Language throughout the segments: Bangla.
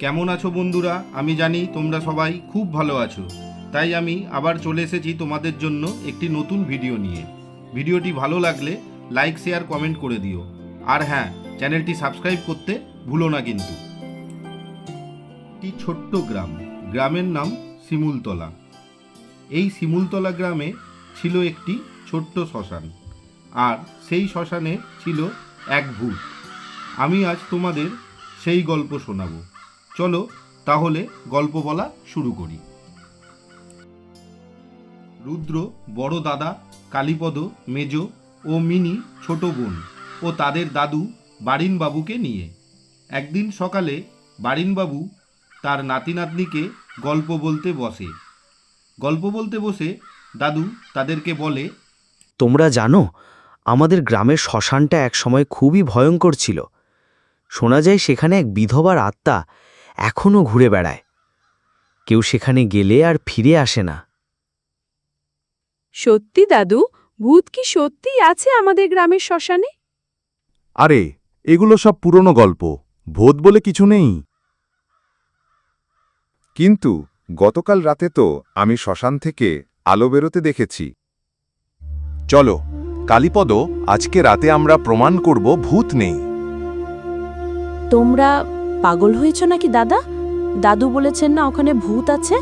কেমন আছো বন্ধুরা? আমি জানি তোমরা সবাই খুব ভালো আছো। তাই আমি আবার চলে এসেছি তোমাদের জন্য একটি নতুন ভিডিও নিয়ে। ভিডিওটি ভালো লাগলে লাইক, শেয়ার, কমেন্ট করে দিও। আর হ্যাঁ চ্যানেলটি সাবস্ক্রাইব করতে ভুলো না কিন্তু। একটি ছোট্ট গ্রাম। গ্রামের নাম শিমুলতলা। এই শিমুলতলা গ্রামে ছিল একটি ছোট্ট শ্মশান। আর সেই শ্মশানে ছিল এক ভূত। আমি আজ তোমাদের সেই গল্প শোনাবো। চলো তাহলে গল্প বলা শুরু করি। রুদ্র, বড় দাদা, কালীপদ, মেজ ও মিনি ছোট বোন ও তাদের দাদু বারিনবাবুকে নিয়ে। একদিন সকালে বারিনবাবু তার নাতি নাতনিকে গল্প বলতে বসে। গল্প বলতে বসে দাদু তাদেরকে বলে, তোমরা জানো, আমাদের গ্রামের শ্মশানটা একসময় খুবই ভয়ঙ্কর ছিল। শোনা যায় সেখানে এক বিধবার আত্মা এখনও ঘুরে বেড়ায়। কেউ সেখানে গেলে আর ফিরে আসে না। সত্যি দাদু? ভূত কি সত্যিই আছে আমাদের গ্রামের শ্মশানে? আরে এগুলো সব পুরনো গল্প। ভূত বলে কিছু নেই। কিন্তু গতকাল রাতে তো আমি শ্মশান থেকে আলো বেরোতে দেখেছি। চলো কালীপদ আজকে রাতে আমরা প্রমাণ করব ভূত নেই। তোমরা পাগল হয়েছ নাকি দাদা? দাদু বলেছেন না ওখানে ভূত আছে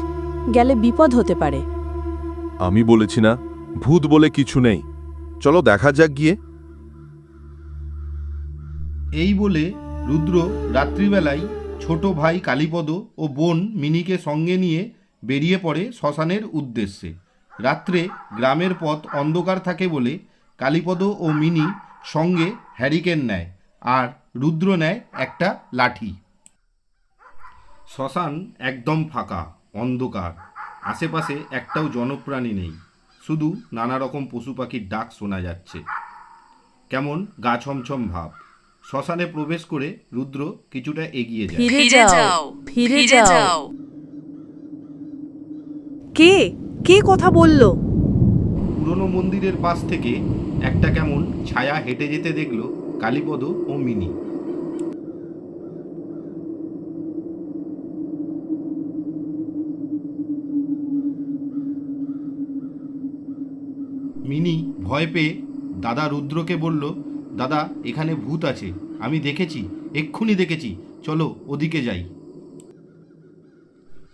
গেলে বিপদ হতে পারে। আমি বলেছি না ভূত বলে কিছু নেই। চলো দেখা যাক গিয়ে। এই বলে রুদ্র রাত্রিবেলায় ছোট ভাই কালীপদ ও বোন মিনিকে সঙ্গে নিয়ে বেরিয়ে পড়ে শ্মশানের উদ্দেশ্যে। রাত্রে গ্রামের পথ অন্ধকার থাকে বলে কালীপদ ও মিনি সঙ্গে হ্যারিকেন নেয় আর রুদ্র নেয় একটা লাঠি। শ্মশান একদম ফাঁকা অন্ধকার। আশেপাশে একটাও জনপ্রাণী নেই। শুধু নানা রকম পশু পাখির ডাক শোনা যাচ্ছে। কেমন গা ছমছম ভাব। শ্মশানে প্রবেশ করে রুদ্র কিছুটা এগিয়ে যায়। ফিরে যাও ফিরে যাও। কে? কে কথা বলল? পুরনো মন্দিরের পাশ থেকে একটা কেমন ছায়া হেঁটে যেতে দেখল কালীপদ ও মিনি। মিনি ভয় পেয়ে দাদা রুদ্রকে বলল, দাদা, এখানে ভূত আছে। আমি দেখেছি, এক্ষুনি দেখেছি। চলো ওদিকে যাই।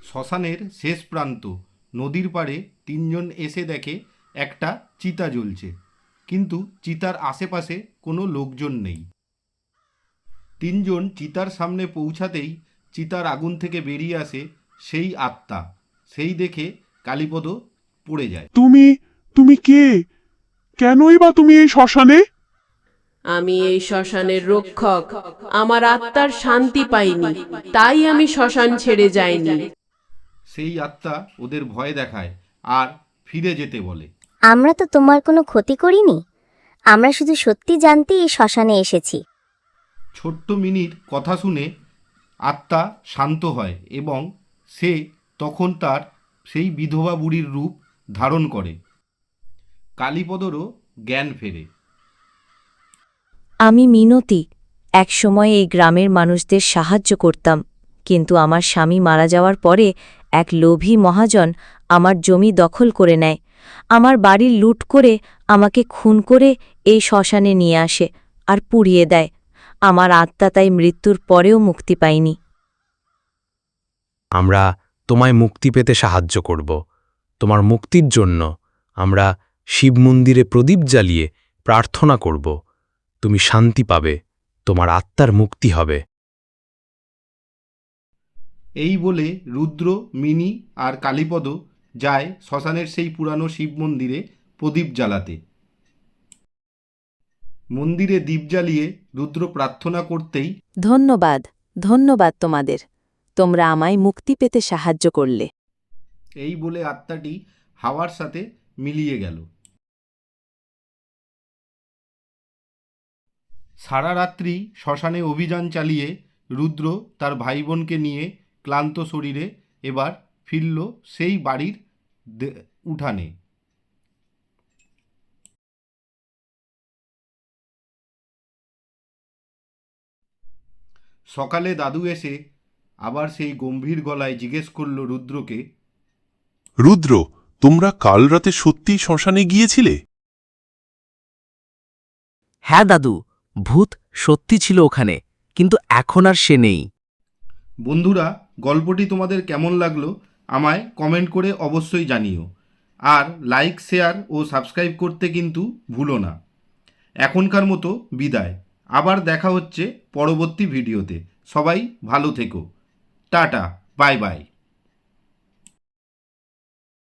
শ্মশানের শেষ প্রান্ত, নদীর পাড়ে তিনজন এসে দেখে একটা চিতা জ্বলছে। কিন্তু চিতার আশেপাশে কোনো লোকজন নেই। তিনজন চিতার সামনে পৌঁছাতেই চিতার আগুন থেকে বেরিয়ে আসে সেই আত্মা। সেই দেখে কালীপদ পড়ে যায়। তুমি তুমি কে? কেনই বা তুমি এই শ্মশানে? আমি এই শ্মশানের রক্ষক। আমার আত্মার শান্তি পাইনি। তাই আমি শ্মশান ছেড়ে যাইনি। সেই আত্মা ওদের ভয় দেখায় আর ফিরে যেতে বলে। আমরা তো তোমার কোনো ক্ষতি করিনি। আমরা শুধু সত্যি জানতেই এই শ্মশানে এসেছি। ছোট্ট মিনির কথা শুনে আত্মা শান্ত হয় এবং সে তখন তার সেই বিধবা বুড়ির রূপ ধারণ করে। কালীপদরও জ্ঞান ফেরে। আমি মিনতি একসময় এই গ্রামের মানুষদের সাহায্য করতাম কিন্তু আমার স্বামী মারা যাওয়ার পরে এক লোভী মহাজন আমার জমি দখল করে নেয়। আমার বাড়ি লুট করে আমাকে খুন করে এই শ্মশানে নিয়ে আসে আর পুড়িয়ে দেয়। আমার আত্মা তাই মৃত্যুর পরেও মুক্তি পায়নি আমরা তোমায় মুক্তি পেতে সাহায্য করব। তোমার মুক্তির জন্য আমরা শিব মন্দিরে প্রদীপ জ্বালিয়ে প্রার্থনা করব তুমি শান্তি পাবে তোমার আত্মার মুক্তি হবে। এই বলে রুদ্র মিনি আর কালীপদ যায় শ্মশানের সেই পুরানো শিব মন্দিরে প্রদীপ জ্বালাতে। মন্দিরে দীপ জ্বালিয়ে রুদ্র প্রার্থনা করতেই ধন্যবাদ ধন্যবাদ তোমাদের তোমরা আমায় মুক্তি পেতে সাহায্য করলে। এই বলে আত্মাটি হাওয়ার সাথে মিলিয়ে গেল। সারা রাত্রি শ্মশানে অভিযান চালিয়ে রুদ্র তার ভাই বোনকে নিয়ে ক্লান্ত শরীরে এবার ফিরল সেই বাড়ির দে- উঠানে। সকালে দাদু এসে আবার সেই গম্ভীর গলায় জিজ্ঞেস করল রুদ্রকে রুদ্র তোমরা কাল রাতে সত্যিই শ্মশানে গিয়েছিলে? হ্যাঁ দাদু ভূত সত্যি ছিল ওখানে, কিন্তু এখন আর সে নেই। বন্ধুরা, গল্পটি তোমাদের কেমন লাগল আমায় কমেন্ট করে অবশ্যই জানিও। আর লাইক, শেয়ার ও সাবস্ক্রাইব করতে কিন্তু ভুলো না। এখনকার মতো বিদায়। আবার দেখা হচ্ছে পরবর্তী ভিডিওতে। সবাই ভালো থেকো। Tata, bye bye.